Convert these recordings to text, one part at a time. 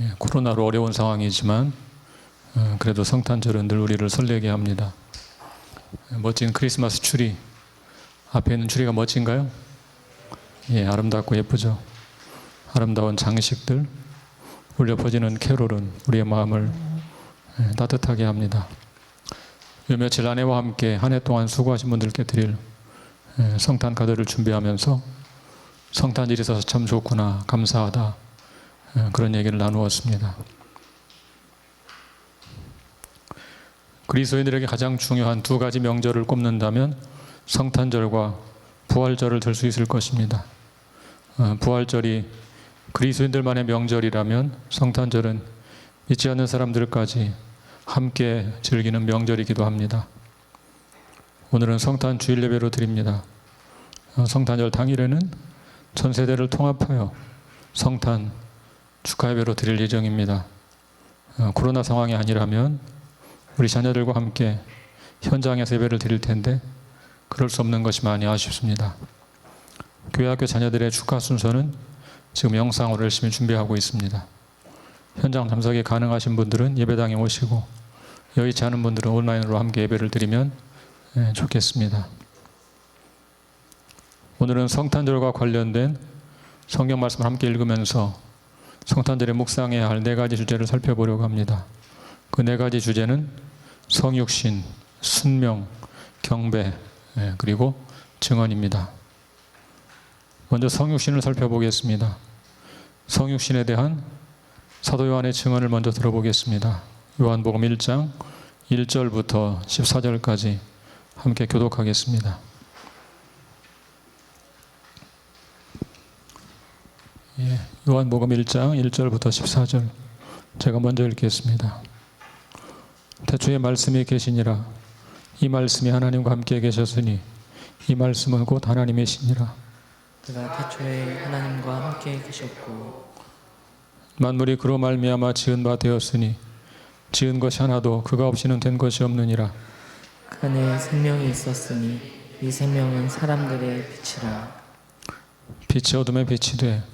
예, 코로나로 어려운 상황이지만 어, 그래도 성탄절은 늘 우리를 설레게 합니다. 예, 멋진 크리스마스 추리 앞에 있는 추리가 멋진가요? 예, 아름답고 예쁘죠. 아름다운 장식들 울려 퍼지는 캐롤은 우리의 마음을 예, 따뜻하게 합니다. 요 며칠 아내와 함께 한 해 동안 수고하신 분들께 드릴 예, 성탄 카드를 준비하면서 성탄절이 있어서 참 좋구나 감사하다 예, 그런 얘기를 나누었습니다. 그리스도인들에게 가장 중요한 두 가지 명절을 꼽는다면 성탄절과 부활절을 들 수 있을 것입니다. 어, 부활절이 그리스도인들만의 명절이라면 성탄절은 믿지 않는 사람들까지 함께 즐기는 명절이기도 합니다. 오늘은 성탄 주일 예배로 드립니다. 어, 성탄절 당일에는 전 세대를 통합하여 성탄 축하 예배로 드릴 예정입니다. 어, 코로나 상황이 아니라면 우리 자녀들과 함께 현장에서 예배를 드릴 텐데 그럴 수 없는 것이 많이 아쉽습니다. 교회 학교 자녀들의 축하 순서는 지금 영상으로 열심히 준비하고 있습니다. 현장 참석이 가능하신 분들은 예배당에 오시고 여의치 않은 분들은 온라인으로 함께 예배를 드리면 예, 좋겠습니다. 오늘은 성탄절과 관련된 성경 말씀을 함께 읽으면서 성탄절에 묵상해야 할 네 가지 주제를 살펴보려고 합니다. 그 네 가지 주제는 성육신, 순명, 경배, 예, 그리고 증언입니다. 먼저 성육신을 살펴보겠습니다. 성육신에 대한 사도 요한의 증언을 먼저 들어보겠습니다. 요한복음 1장 1절부터 14절까지 함께 교독하겠습니다. 예, 요한복음 1장 1절부터 14절 제가 먼저 읽겠습니다. 태초에 말씀이 계시니라. 이 말씀이 하나님과 함께 계셨으니 이 말씀은 곧 하나님이시니라. 그가 태초에 하나님과 함께 계셨고 만물이 그로 말미암아 지은 바 되었으니 지은 것이 하나도 그가 없이는 된 것이 없느니라. 그 안에 생명이 있었으니 이 생명은 사람들의 빛이라. 빛이 어둠에 빛이 돼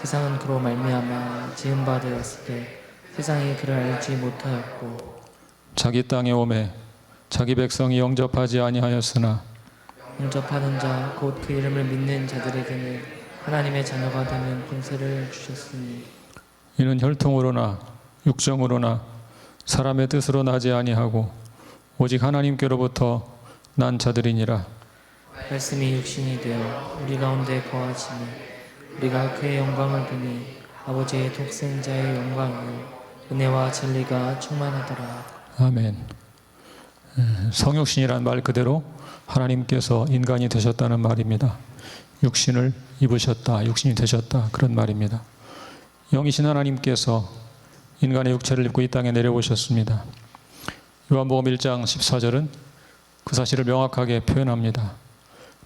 세상은 그로 말미암아 지은 바 되었을 때 세상이 그를 알지 못하였고 자기 땅에 오매 자기 백성이 영접하지 아니하였으나 영접하는 자 곧 그 이름을 믿는 자들에게는 하나님의 자녀가 되는 권세를 주셨으니 이는 혈통으로나 육정으로나 사람의 뜻으로 나지 아니하고 오직 하나님께로부터 난 자들이니라. 말씀이 육신이 되어 우리 가운데 거하시니 우리가 그의 영광을 보니 아버지의 독생자의 영광이요 은혜와 진리가 충만하더라 아멘. 에, 성육신이란 말 그대로 하나님께서 인간이 되셨다는 말입니다. 육신을 입으셨다, 육신이 되셨다 그런 말입니다. 영이신 하나님께서 인간의 육체를 입고 이 땅에 내려오셨습니다. 요한복음 1장 14절은 그 사실을 명확하게 표현합니다.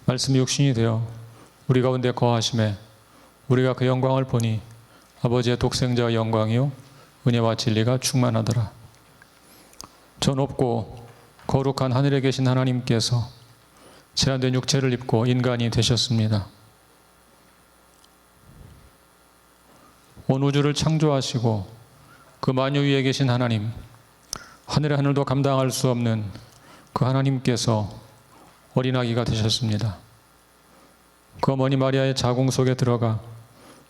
말씀이 육신이 되어 우리 가운데 거하심에 우리가 그 영광을 보니 아버지의 독생자의 영광이요 은혜와 진리가 충만하더라. 저 높고 거룩한 하늘에 계신 하나님께서 제한된 육체를 입고 인간이 되셨습니다. 온 우주를 창조하시고 그 만유 위에 계신 하나님, 하늘의 하늘도 감당할 수 없는 그 하나님께서 어린아기가 되셨습니다. 그 어머니 마리아의 자궁 속에 들어가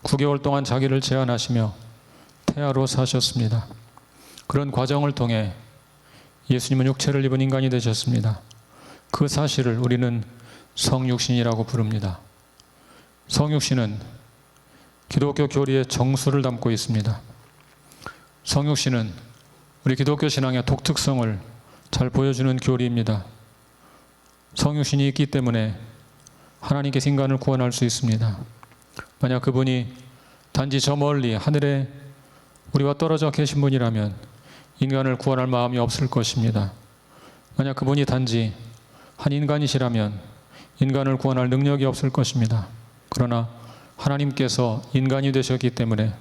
9개월 동안 자기를 제한하시며 태아로 사셨습니다. 그런 과정을 통해 예수님은 육체를 입은 인간이 되셨습니다. 그 사실을 우리는 성육신이라고 부릅니다. 성육신은 기독교 교리의 정수를 담고 있습니다. 성육신은 우리 기독교 신앙의 독특성을 잘 보여주는 교리입니다. 성육신이 있기 때문에 하나님께서 인간을 구원할 수 있습니다. 만약 그분이 단지 저 멀리 하늘에 우리와 떨어져 계신 분이라면 인간을 구원할 마음이 없을 것입니다. 만약 그분이 단지 한 인간이시라면 인간을 구원할 능력이 없을 것입니다. 그러나 하나님께서 인간이 되셨기 때문에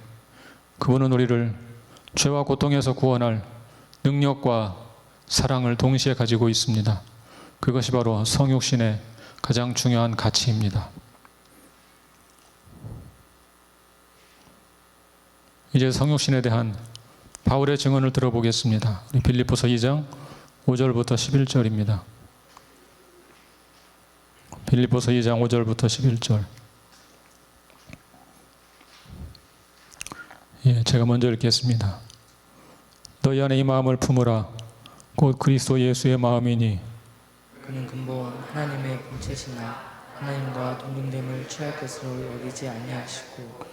그분은 우리를 죄와 고통에서 구원할 능력과 사랑을 동시에 가지고 있습니다. 그것이 바로 성육신의 가장 중요한 가치입니다. 이제 성육신에 대한 바울의 증언을 들어보겠습니다. 빌립보서 2장 5절부터 11절입니다. 빌립보서 2장 5절부터 11절. 예, 제가 먼저 읽겠습니다. 너희 안에 이 마음을 품으라. 곧 그리스도 예수의 마음이니 그는 근본 하나님의 본체시나 하나님과 동등됨을 취할 것으로 여기지 아니하시고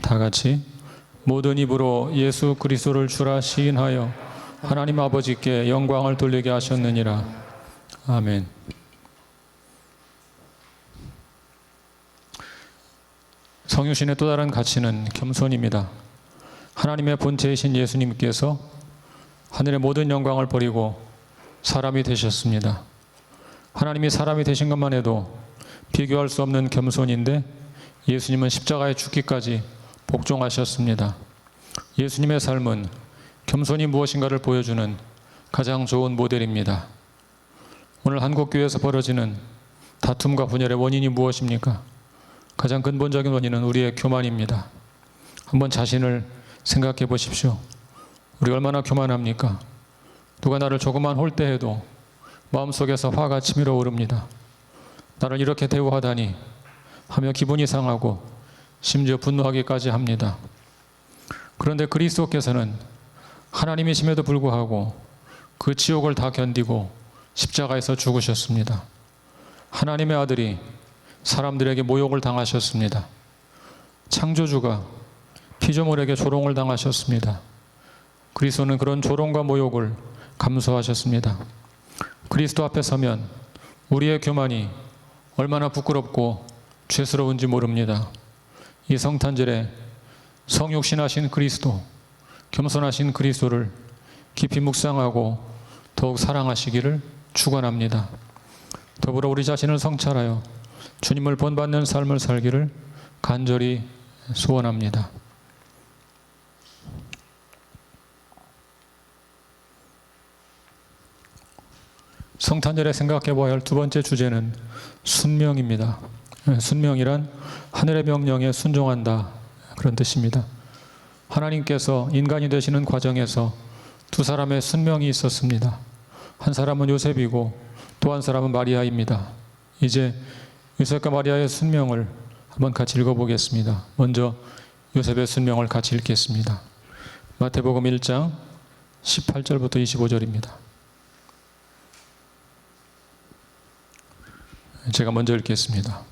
다 같이 모든 입으로 예수 그리스도를 주라 시인하여 하나님 아버지께 영광을 돌리게 하셨느니라 아멘. 성유신의 또 다른 가치는 겸손입니다. 하나님의 본체이신 예수님께서 하늘의 모든 영광을 버리고 사람이 되셨습니다. 하나님이 사람이 되신 것만 해도 비교할 수 없는 겸손인데 예수님은 십자가에 죽기까지 복종하셨습니다. 예수님의 삶은 겸손이 무엇인가를 보여주는 가장 좋은 모델입니다. 오늘 한국 교회에서 벌어지는 다툼과 분열의 원인이 무엇입니까? 가장 근본적인 원인은 우리의 교만입니다. 한번 자신을 생각해 보십시오. 우리 얼마나 교만합니까? 누가 나를 조금만 홀대해도 마음속에서 화가 치밀어 오릅니다. 나를 이렇게 대우하다니 하며 기분이 상하고 심지어 분노하기까지 합니다. 그런데 그리스도께서는 하나님이심에도 불구하고 그 지옥을 다 견디고 십자가에서 죽으셨습니다. 하나님의 아들이 사람들에게 모욕을 당하셨습니다. 창조주가 피조물에게 조롱을 당하셨습니다. 그리스도는 그런 조롱과 모욕을 감수하셨습니다. 그리스도 앞에 서면 우리의 교만이 얼마나 부끄럽고 죄스러운지 모릅니다. 이 성탄절에 성육신하신 그리스도, 겸손하신 그리스도를 깊이 묵상하고 더욱 사랑하시기를 축원합니다. 더불어 우리 자신을 성찰하여 주님을 본받는 삶을 살기를 간절히 소원합니다. 성탄절에 생각해 봐야 할 두 번째 주제는 순명입니다. 예, 순명이란 하늘의 명령에 순종한다 그런 뜻입니다. 하나님께서 인간이 되시는 과정에서 두 사람의 순명이 있었습니다. 한 사람은 요셉이고 또 한 사람은 마리아입니다. 이제 요셉과 마리아의 순명을 한번 같이 읽어보겠습니다. 먼저 요셉의 순명을 같이 읽겠습니다. 마태복음 1장 18절부터 25절입니다. 제가 먼저 읽겠습니다.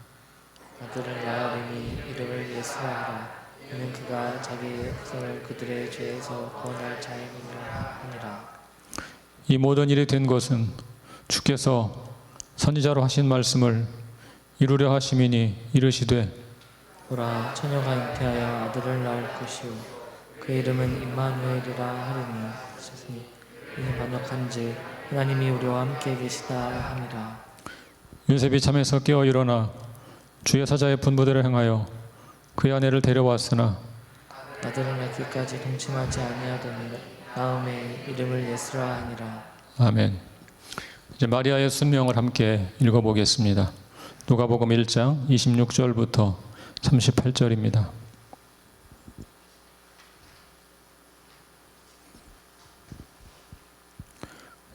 아들을 낳으리니 이름을 예수하라. 이는 그가 자기 백성을 그들의 죄에서 구원할 자임이라 하니라. 이 모든 일이 된 것은 주께서 선지자로 하신 말씀을 이루려 하심이니 이르시되 보라 처녀가 잉태하여 아들을 낳을 것이요. 그 이름은 임마누엘이라 하리니 이는 번역한즉 하나님이 우리와 함께 계시다 함이라. 요셉이 잠에서 깨어 일어나 주의 사자의 분부대로 행하여 그의 아내를 데려왔으나 아들을 낳기까지 동침하지 아니하더니 다음에 이름을 예수라 하니라 아멘. 이제 마리아의 순명을 함께 읽어보겠습니다. 누가복음 1장 26절부터 38절입니다.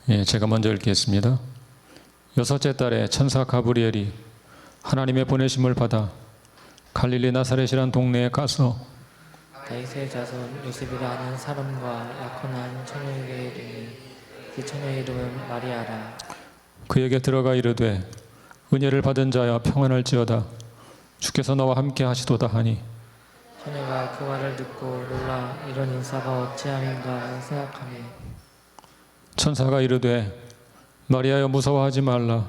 예, 제가 먼저 읽겠습니다. 여섯째 달에 천사 가브리엘이 하나님의 보내심을 받아 갈릴리 나사렛이란 동네에 가서 다윗의 자손 요셉이라 하는 사람과 약혼한 처녀에게 이르니 그 처녀의 이름은 마리아라. 그에게 들어가 이르되 은혜를 받은 자여 평안할지어다. 주께서 너와 함께 하시도다 하니 처녀가 그 말을 듣고 놀라 이런 인사가 어찌함인가 생각하며 천사가 이르되 마리아여 무서워하지 말라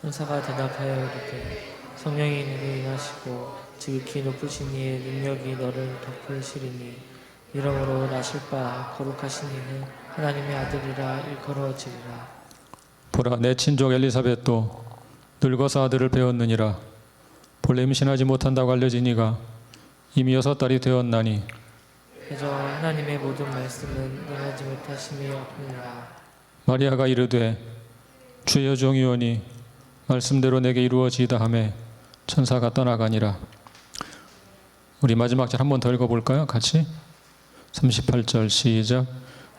천사가 대답하여 이르되 성령이 내게 임하시고 지극히 높으신 이의 능력이 너를 덮으시리니 이러므로 나실 바 거룩하신 이는 하나님의 아들이라 일컬어지리라. 보라 내 친족 엘리사벳도 늙어서 아들을 배웠느니라. 본래 임신하지 못한다고 알려지니가 이미 여섯 달이 되었나니. 그저 하나님의 모든 말씀은 능하지 못하심이 없느니라. 마리아가 이르되 주여 종이오니 말씀대로 내게 이루어지이다 하매 천사가 떠나가니라 우리 마지막 절 한 번 더 읽어볼까요? 같이 38절 시작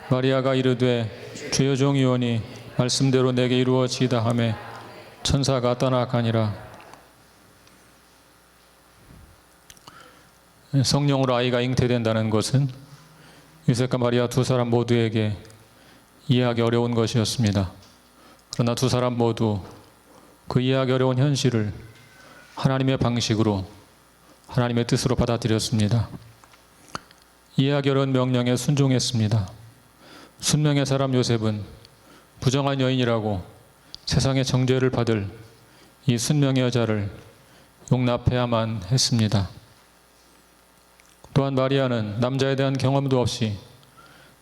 마리아가 이르되 주여 종이오니 말씀대로 내게 이루어지이다 하매 천사가 떠나가니라 성령으로 아이가 잉태된다는 것은 요셉과 마리아 두 사람 모두에게 이해하기 어려운 것이었습니다. 그러나 두 사람 모두 그 이해하기 어려운 현실을 하나님의 방식으로 하나님의 뜻으로 받아들였습니다. 이해하기 어려운 명령에 순종했습니다. 순명의 사람 요셉은 부정한 여인이라고 세상의 정죄를 받을 이 순명의 여자를 용납해야만 했습니다. 또한 마리아는 남자에 대한 경험도 없이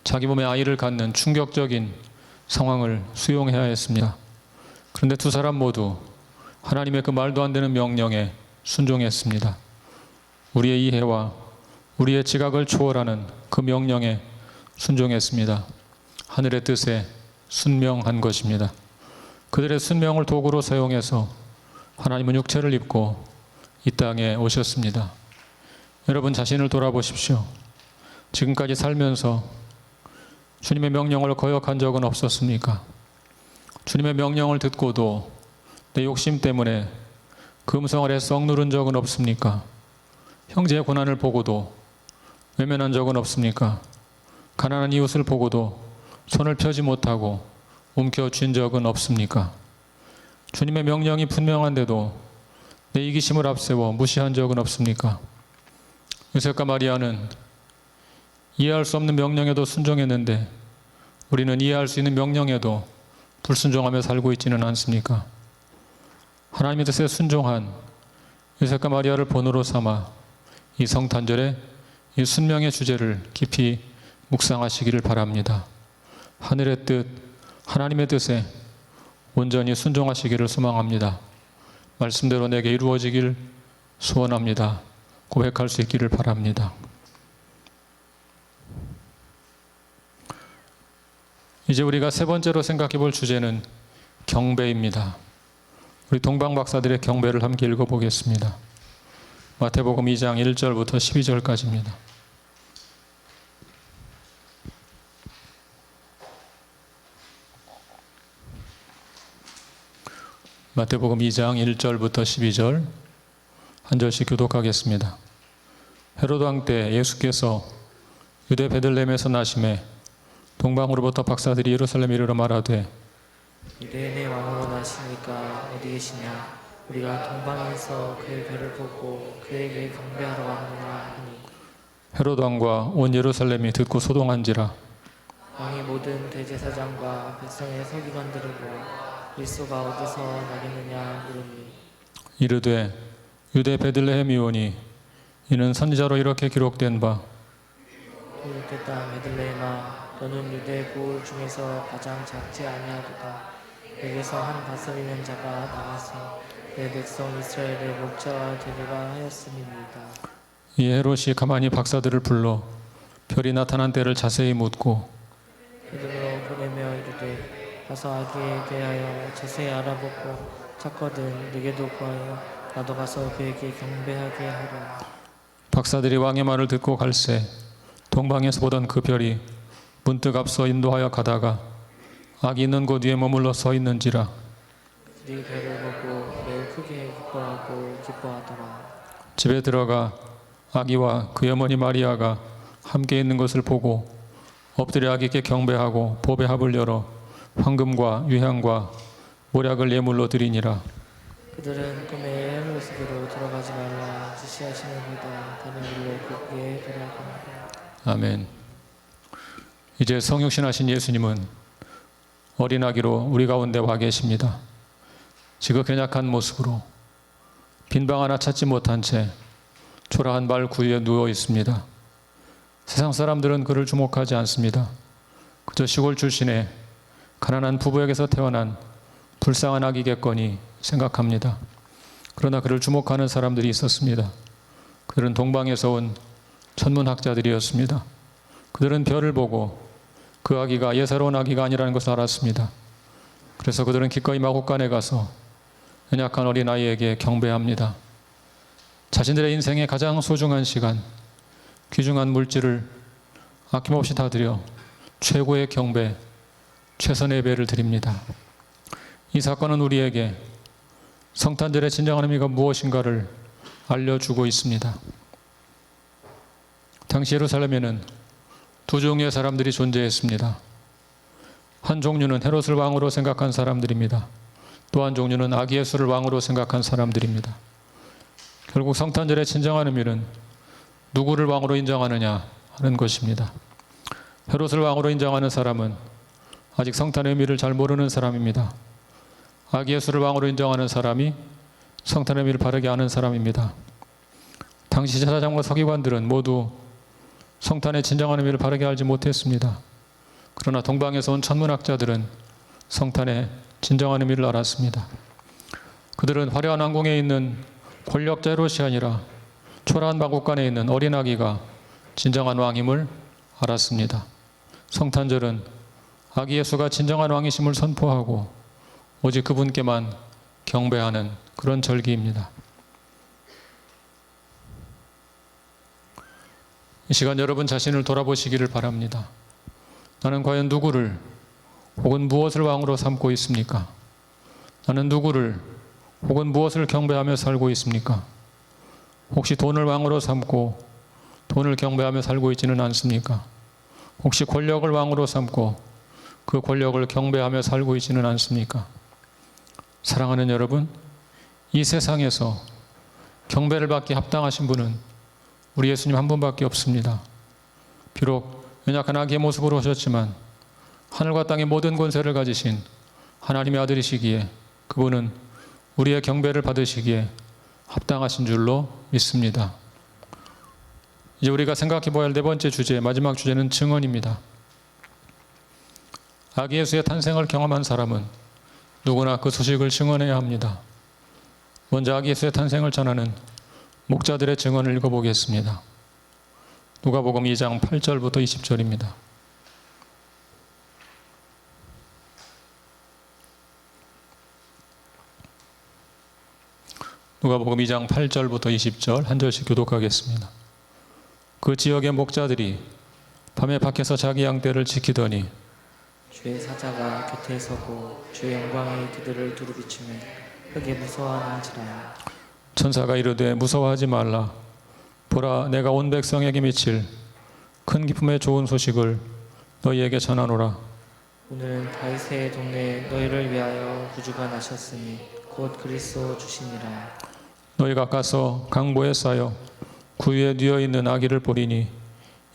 자기 몸에 아이를 갖는 충격적인 상황을 수용해야 했습니다. 그런데 두 사람 모두 하나님의 그 말도 안 되는 명령에 순종했습니다. 우리의 이해와 우리의 지각을 초월하는 그 명령에 순종했습니다. 하늘의 뜻에 순명한 것입니다. 그들의 순명을 도구로 사용해서 하나님은 육체를 입고 이 땅에 오셨습니다. 여러분 자신을 돌아보십시오. 지금까지 살면서 주님의 명령을 거역한 적은 없었습니까? 주님의 명령을 듣고도 내 욕심 때문에 그 음성을 애써 누른 적은 없습니까? 형제의 고난을 보고도 외면한 적은 없습니까? 가난한 이웃을 보고도 손을 펴지 못하고 움켜쥔 적은 없습니까? 주님의 명령이 분명한데도 내 이기심을 앞세워 무시한 적은 없습니까? 요셉과 마리아는 이해할 수 없는 명령에도 순종했는데 우리는 이해할 수 있는 명령에도 불순종하며 살고 있지는 않습니까? 하나님의 뜻에 순종한 요셉과 마리아를 본으로 삼아 이 성탄절에 이 순명의 주제를 깊이 묵상하시기를 바랍니다. 하늘의 뜻, 하나님의 뜻에 온전히 순종하시기를 소망합니다. 말씀대로 내게 이루어지길 소원합니다. 고백할 수 있기를 바랍니다. 이제 우리가 세 번째로 생각해 볼 주제는 경배입니다. 우리 동방 박사들의 경배를 함께 읽어 보겠습니다. 마태복음 2장 1절부터 12절까지입니다. 마태복음 2장 1절부터 12절 한 절씩 교독하겠습니다. 헤로드 왕 때 예수께서 유대 베들레헴에서 나심에 동방으로부터 박사들이 예루살렘에 이르러 말하되 유대인의 왕으로 나시니까 어디 계시냐? 우리가 동방에서 그의 배를 보고 그에게 경배하러 왔노라 하니. 헤로드 왕과 온 예루살렘이 듣고 소동한지라. 왕이 모든 대제사장과 백성의 서기관들을 보아 그리스도가 어디서 나겠느냐 물으니. 이르되 유대 베들레헴이오니 이는 선지자로 이렇게 기록된 바 유대 땅 베들레헴아 너는 유대 고을 중에서 가장 작지 아니하도다. 여기서 한 다스리는 자가 나와서 내 백성 이스라엘의 목자가 되리라 하였음입니다. 이 헤롯이 가만히 박사들을 불러 별이 나타난 때를 자세히 묻고 이름으로 보내며 이르되 가서 아기에 대하여 자세히 알아보고 찾거든 네게도 구하여 나도 가서 그에게 경배하게 하라. 박사들이 왕의 말을 듣고 갈새 동방에서 보던 그 별이 문득 앞서 인도하여 가다가 악이 있는 곳 위에 머물러 서 있는지라. 그들이 별을 보고 매우 크게 기뻐하고 기뻐하더라. 집에 들어가 아기와 그의 어머니 마리아가 함께 있는 것을 보고 엎드려 아기께 경배하고 보배 합을 열어 황금과 유향과 모략을 예물로 드리니라. 그들은 꿈에 헤로스기로 들어가지 말라 지시하시는이다 다른 길로 그에게 돌아가니라. 아멘. 이제 성육신하신 예수님은 어린 아기로 우리 가운데 와 계십니다. 지극 연약한 모습으로 빈방 하나 찾지 못한 채 초라한 발 구유에 누워 있습니다. 세상 사람들은 그를 주목하지 않습니다. 그저 시골 출신의 가난한 부부에게서 태어난 불쌍한 아기겠거니 생각합니다. 그러나 그를 주목하는 사람들이 있었습니다. 그들은 동방에서 온 천문학자들이었습니다. 그들은 별을 보고 그 아기가 예사로운 아기가 아니라는 것을 알았습니다. 그래서 그들은 기꺼이 마곡간에 가서 연약한 어린 아이에게 경배합니다. 자신들의 인생의 가장 소중한 시간, 귀중한 물질을 아낌없이 다 드려 최고의 경배, 최선의 예배를 드립니다. 이 사건은 우리에게 성탄절의 진정한 의미가 무엇인가를 알려주고 있습니다. 당시 예루살렘에는 두 종류의 사람들이 존재했습니다. 한 종류는 헤롯을 왕으로 생각한 사람들입니다. 또 한 종류는 아기 예수를 왕으로 생각한 사람들입니다. 결국 성탄절의 진정한 의미는 누구를 왕으로 인정하느냐 하는 것입니다. 헤롯을 왕으로 인정하는 사람은 아직 성탄의 의미를 잘 모르는 사람입니다. 아기 예수를 왕으로 인정하는 사람이 성탄의 의미를 바르게 아는 사람입니다. 당시 제사장과 서기관들은 모두 성탄의 진정한 의미를 바르게 알지 못했습니다. 그러나 동방에서 온 천문학자들은 성탄의 진정한 의미를 알았습니다. 그들은 화려한 왕궁에 있는 권력자 헤롯이 아니라 초라한 마국간에 있는 어린 아기가 진정한 왕임을 알았습니다. 성탄절은 아기 예수가 진정한 왕이심을 선포하고 오직 그분께만 경배하는 그런 절기입니다. 이 시간 여러분 자신을 돌아보시기를 바랍니다. 나는 과연 누구를 혹은 무엇을 왕으로 삼고 있습니까? 나는 누구를 혹은 무엇을 경배하며 살고 있습니까? 혹시 돈을 왕으로 삼고 돈을 경배하며 살고 있지는 않습니까? 혹시 권력을 왕으로 삼고 그 권력을 경배하며 살고 있지는 않습니까? 사랑하는 여러분, 이 세상에서 경배를 받기 합당하신 분은 우리 예수님 한 분밖에 없습니다. 비록 연약한 아기의 모습으로 오셨지만 하늘과 땅의 모든 권세를 가지신 하나님의 아들이시기에 그분은 우리의 경배를 받으시기에 합당하신 줄로 믿습니다. 이제 우리가 생각해 보아야 할 네 번째 주제, 마지막 주제는 증언입니다. 아기 예수의 탄생을 경험한 사람은 누구나 그 소식을 증언해야 합니다. 먼저 아기 예수의 탄생을 전하는 목자들의 증언을 읽어보겠습니다. 누가복음 2장 8절부터 20절입니다. 누가복음 2장 8절부터 20절 한 절씩 교독하겠습니다. 그 지역의 목자들이 밤에 밖에서 자기 양떼를 지키더니 주의 사자가 곁에 서고 주의 영광이 그들을 두루비추며 흙에 무서워하는지라 천사가 이르되 무서워하지 말라. 보라 내가 온 백성에게 미칠 큰 기쁨의 좋은 소식을 너희에게 전하노라. 오늘은 다윗의 동네에 너희를 위하여 구주가 나셨으니 곧 그리스도 주시니라. 너희가 가서 강보에 쌓여 구유에 뉘어 있는 아기를 보리니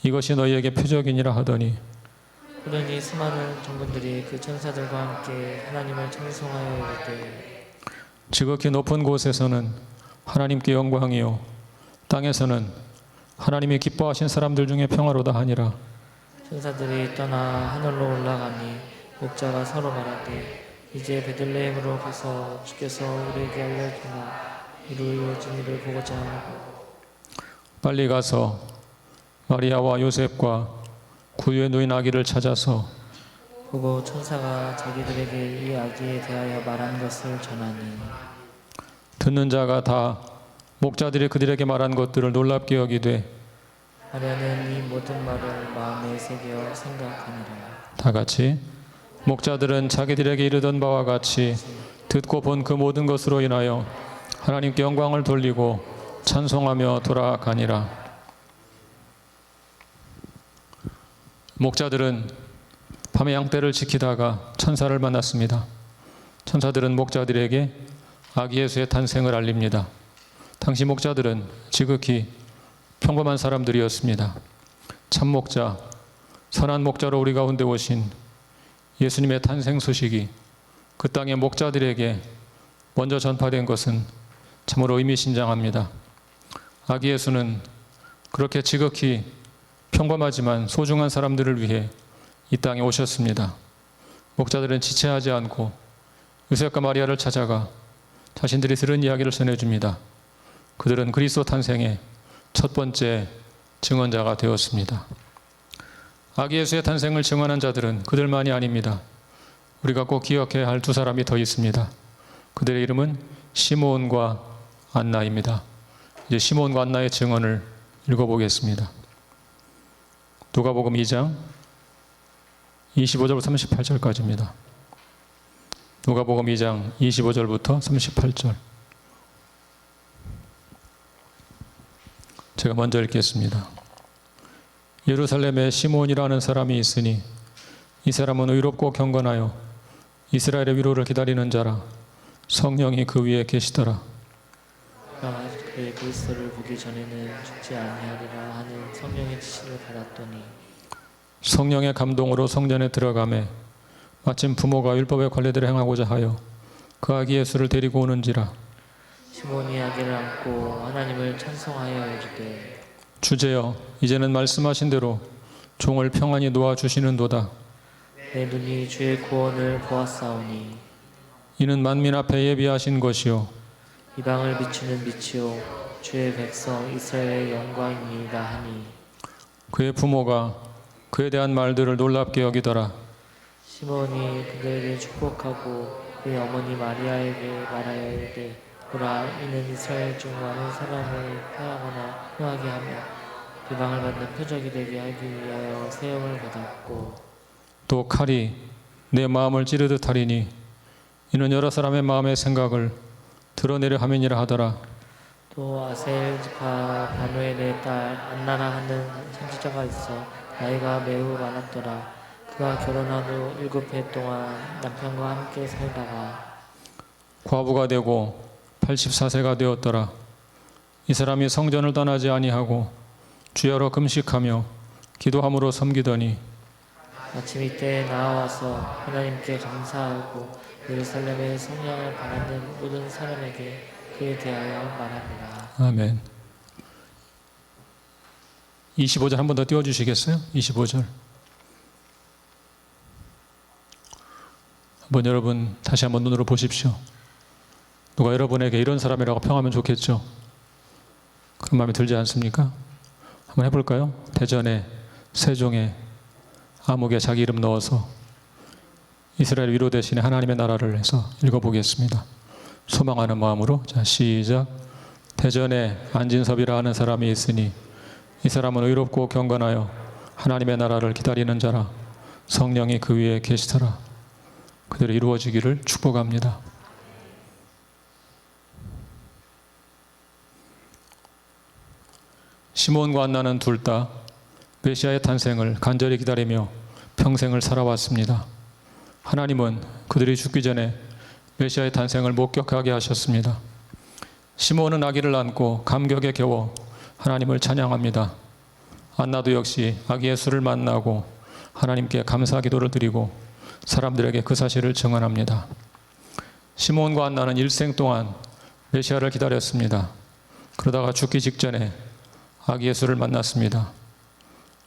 이것이 너희에게 표적이니라 하더니. 그러니 수많은 정군들이 그 천사들과 함께 하나님을 찬송하여 이르되 지극히 높은 곳에서는 하나님께 영광이요. 땅에서는 하나님이 기뻐하신 사람들 중에 평화로다 하니라. 천사들이 떠나 하늘로 올라가니 목자가 서로 말하되 이제 베들레헴으로 가서 주께서 우리에게 알려주나 이루어진 일을 보고자 하고. 빨리 가서 마리아와 요셉과 구유에 누인 아기를 찾아서 보고 천사가 자기들에게 이 아기에 대하여 말한 것을 전하니 듣는 자가 다 목자들이 그들에게 말한 것들을 놀랍게 여기되 마리아는 이 모든 말을 마음에 새겨 생각하니라 다 같이 목자들은 자기들에게 이르던 바와 같이 듣고 본 그 모든 것으로 인하여 하나님께 영광을 돌리고 찬송하며 돌아가니라. 목자들은 밤의 양떼를 지키다가 천사를 만났습니다. 천사들은 목자들에게 아기 예수의 탄생을 알립니다. 당시 목자들은 지극히 평범한 사람들이었습니다. 참 목자, 선한 목자로 우리 가운데 오신 예수님의 탄생 소식이 그 땅의 목자들에게 먼저 전파된 것은 참으로 의미심장합니다. 아기 예수는 그렇게 지극히 평범하지만 소중한 사람들을 위해 이 땅에 오셨습니다. 목자들은 지체하지 않고 요셉과 마리아를 찾아가 자신들이 들은 이야기를 전해줍니다. 그들은 그리스도 탄생의 첫 번째 증언자가 되었습니다. 아기 예수의 탄생을 증언한 자들은 그들만이 아닙니다. 우리가 꼭 기억해야 할 두 사람이 더 있습니다. 그들의 이름은 시므온과 안나입니다. 이제 시므온과 안나의 증언을 읽어보겠습니다. 누가복음 2장 25절부터 38절까지입니다. 누가복음 2장 25절부터 38절. 제가 먼저 읽겠습니다. 예루살렘에 시몬이라는 사람이 있으니 이 사람은 의롭고 경건하여 이스라엘의 위로를 기다리는 자라 성령이 그 위에 계시더라 그의 그리스도를 보기 전에는 죽지 아니하리라 하는 성령의 지시를 받았더니 성령의 감동으로 성전에 들어가매 마침 부모가 율법의 관례대로 행하고자 하여 그 아기 예수를 데리고 오는지라 시몬이 아기를 안고 하나님을 찬송하여 이르되 주제여 이제는 말씀하신 대로 종을 평안히 놓아 주시는도다. 내 눈이 주의 구원을 보았사오니 이는 만민 앞에 예비하신 것이요. 이방을 비추는 빛이요. 주의 백성 이스라엘의 영광이니이다 하니. 그의 부모가 그에 대한 말들을 놀랍게 여기더라 시몬이 그들에게 축복하고 그의 어머니 마리아에게 말하여 이르되 보라 이는 이스라엘 중 많은 사람을 패하거나 흥하게 하며 비방을 받는 표적이 되게 하기 위하여 세움을 받았고. 또 칼이 내 마음을 찌르듯 하리니 이는 여러 사람의 마음의 생각을 드러내려 함이니라 하더라. 또 아셀 지파 바누엘의 딸 안나라 하는 선지자가 있어 나이가 매우 많았더라 그가 결혼한 후 일곱 해 동안 남편과 함께 살다가 과부가 되고 84세가 되었더라. 이 사람이 성전을 떠나지 아니하고 주여로 금식하며 기도함으로 섬기더니 아침 이때 나와서 하나님께 감사하고 예루살렘의 성령을 바라는 모든 사람에게 그에 대하여 말합니다. 아멘. 25절 한 번 더 띄워 주시겠어요? 25절. 한번 여러분 다시 한번 눈으로 보십시오. 누가 여러분에게 이런 사람이라고 평하면 좋겠죠. 그런 마음이 들지 않습니까? 한번 해볼까요? 대전에 세종에 암흑에 자기 이름 넣어서 이스라엘 위로 대신에 하나님의 나라를 해서 읽어보겠습니다. 소망하는 마음으로 자 시작. 대전에 안진섭이라 하는 사람이 있으니 이 사람은 의롭고 경건하여 하나님의 나라를 기다리는 자라 성령이 그 위에 계시더라. 그대로 이루어지기를 축복합니다. 시몬과 안나는 둘 다 메시아의 탄생을 간절히 기다리며 평생을 살아왔습니다. 하나님은 그들이 죽기 전에 메시아의 탄생을 목격하게 하셨습니다. 시몬은 아기를 안고 감격에 겨워 하나님을 찬양합니다. 안나도 역시 아기 예수를 만나고 하나님께 감사 기도를 드리고 사람들에게 그 사실을 증언합니다. 시몬과 안나는 일생 동안 메시아를 기다렸습니다. 그러다가 죽기 직전에 아기 예수를 만났습니다.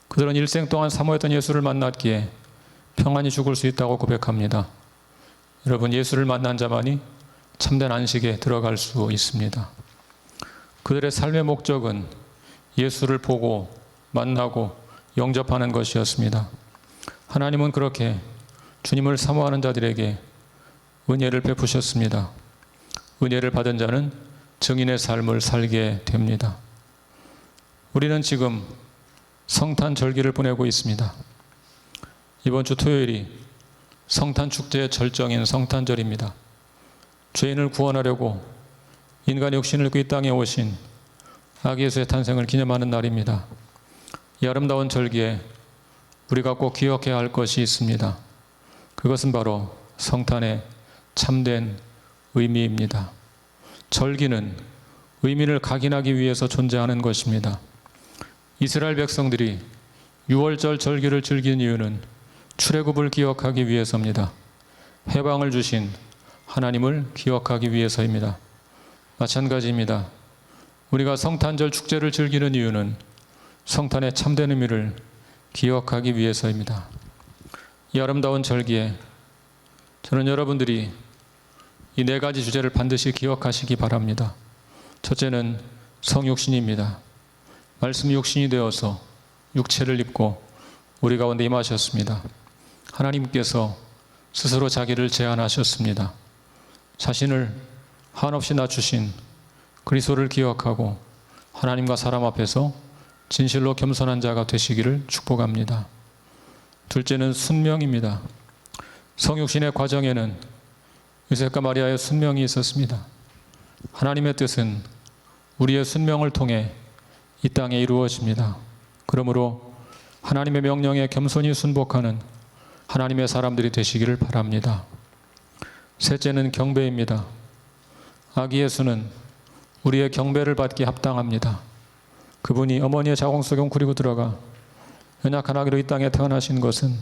그들은 일생 동안 사모했던 예수를 만났기에 평안히 죽을 수 있다고 고백합니다. 여러분, 예수를 만난 자만이 참된 안식에 들어갈 수 있습니다. 그들의 삶의 목적은 예수를 보고 만나고 영접하는 것이었습니다. 하나님은 그렇게 주님을 사모하는 자들에게 은혜를 베푸셨습니다. 은혜를 받은 자는 증인의 삶을 살게 됩니다. 우리는 지금 성탄 절기를 보내고 있습니다. 이번 주 토요일이 성탄 축제의 절정인 성탄절입니다. 죄인을 구원하려고 인간의 육신을 이 땅에 오신 아기 예수의 탄생을 기념하는 날입니다. 이 아름다운 절기에 우리가 꼭 기억해야 할 것이 있습니다. 그것은 바로 성탄의 참된 의미입니다. 절기는 의미를 각인하기 위해서 존재하는 것입니다. 이스라엘 백성들이 6월절 절기를 즐긴 이유는 출애굽을 기억하기 위해서입니다. 해방을 주신 하나님을 기억하기 위해서입니다. 마찬가지입니다. 우리가 성탄절 축제를 즐기는 이유는 성탄의 참된 의미를 기억하기 위해서입니다. 이 아름다운 절기에 저는 여러분들이 이 네 가지 주제를 반드시 기억하시기 바랍니다. 첫째는 성육신입니다. 말씀이 육신이 되어서 육체를 입고 우리 가운데 임하셨습니다. 하나님께서 스스로 자기를 제안하셨습니다. 자신을 한없이 낮추신 그리스도를 기억하고 하나님과 사람 앞에서 진실로 겸손한 자가 되시기를 축복합니다. 둘째는 순명입니다. 성육신의 과정에는 요셉과 마리아의 순명이 있었습니다. 하나님의 뜻은 우리의 순명을 통해 이 땅에 이루어집니다. 그러므로 하나님의 명령에 겸손히 순복하는 하나님의 사람들이 되시기를 바랍니다. 셋째는 경배입니다. 아기 예수는 우리의 경배를 받기 합당합니다. 그분이 어머니의 자궁 속에 웅크리고 들어가 연약한 아기로 이 땅에 태어나신 것은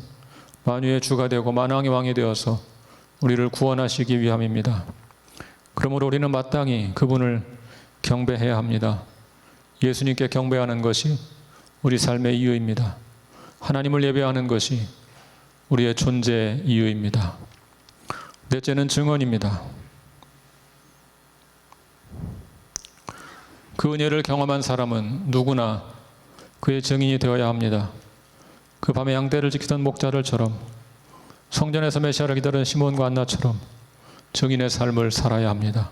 만유의 주가 되고 만왕의 왕이 되어서 우리를 구원하시기 위함입니다. 그러므로 우리는 마땅히 그분을 경배해야 합니다. 예수님께 경배하는 것이 우리 삶의 이유입니다. 하나님을 예배하는 것이 우리의 존재의 이유입니다. 넷째는 증언입니다. 그 은혜를 경험한 사람은 누구나 그의 증인이 되어야 합니다. 그 밤에 양떼를 지키던 목자들처럼 성전에서 메시아를 기다리는 시몬과 안나처럼 증인의 삶을 살아야 합니다.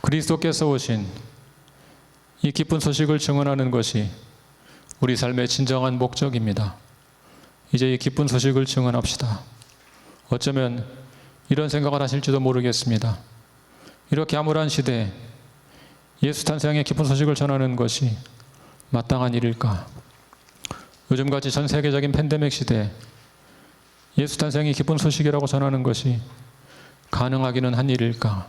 그리스도께서 오신 이 기쁜 소식을 증언하는 것이 우리 삶의 진정한 목적입니다. 이제 이 기쁜 소식을 증언합시다. 어쩌면 이런 생각을 하실지도 모르겠습니다. 이렇게 암울한 시대에 예수 탄생의 기쁜 소식을 전하는 것이 마땅한 일일까? 요즘같이 전 세계적인 팬데믹 시대에 예수 탄생이 기쁜 소식이라고 전하는 것이 가능하기는 한 일일까?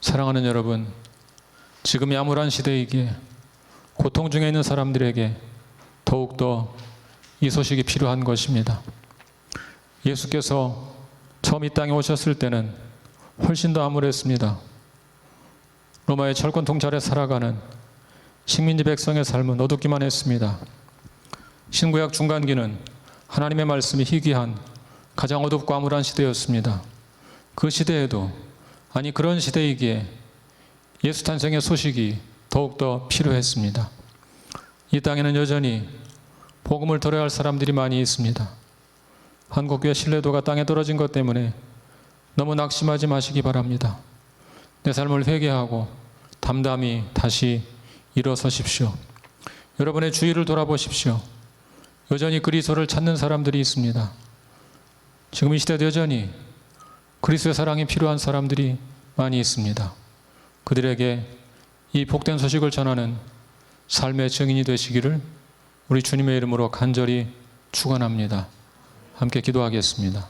사랑하는 여러분, 지금 이 암울한 시대이기에 고통 중에 있는 사람들에게 더욱더 이 소식이 필요한 것입니다. 예수께서 처음 이 땅에 오셨을 때는 훨씬 더 암울했습니다. 로마의 철권 통찰에 살아가는 식민지 백성의 삶은 어둡기만 했습니다. 신구약 중간기는 하나님의 말씀이 희귀한 가장 어둡고 암울한 시대였습니다. 그 시대에도 아니 그런 시대이기에 예수 탄생의 소식이 더욱더 필요했습니다. 이 땅에는 여전히 복음을 들어야 할 사람들이 많이 있습니다. 한국교회 신뢰도가 땅에 떨어진 것 때문에 너무 낙심하지 마시기 바랍니다. 내 삶을 회개하고 담담히 다시 일어서십시오. 여러분의 주위를 돌아보십시오. 여전히 그리스도를 찾는 사람들이 있습니다. 지금 이 시대도 여전히 그리스도의 사랑이 필요한 사람들이 많이 있습니다. 그들에게 이 복된 소식을 전하는 삶의 증인이 되시기를 우리 주님의 이름으로 간절히 축원합니다. 함께 기도하겠습니다.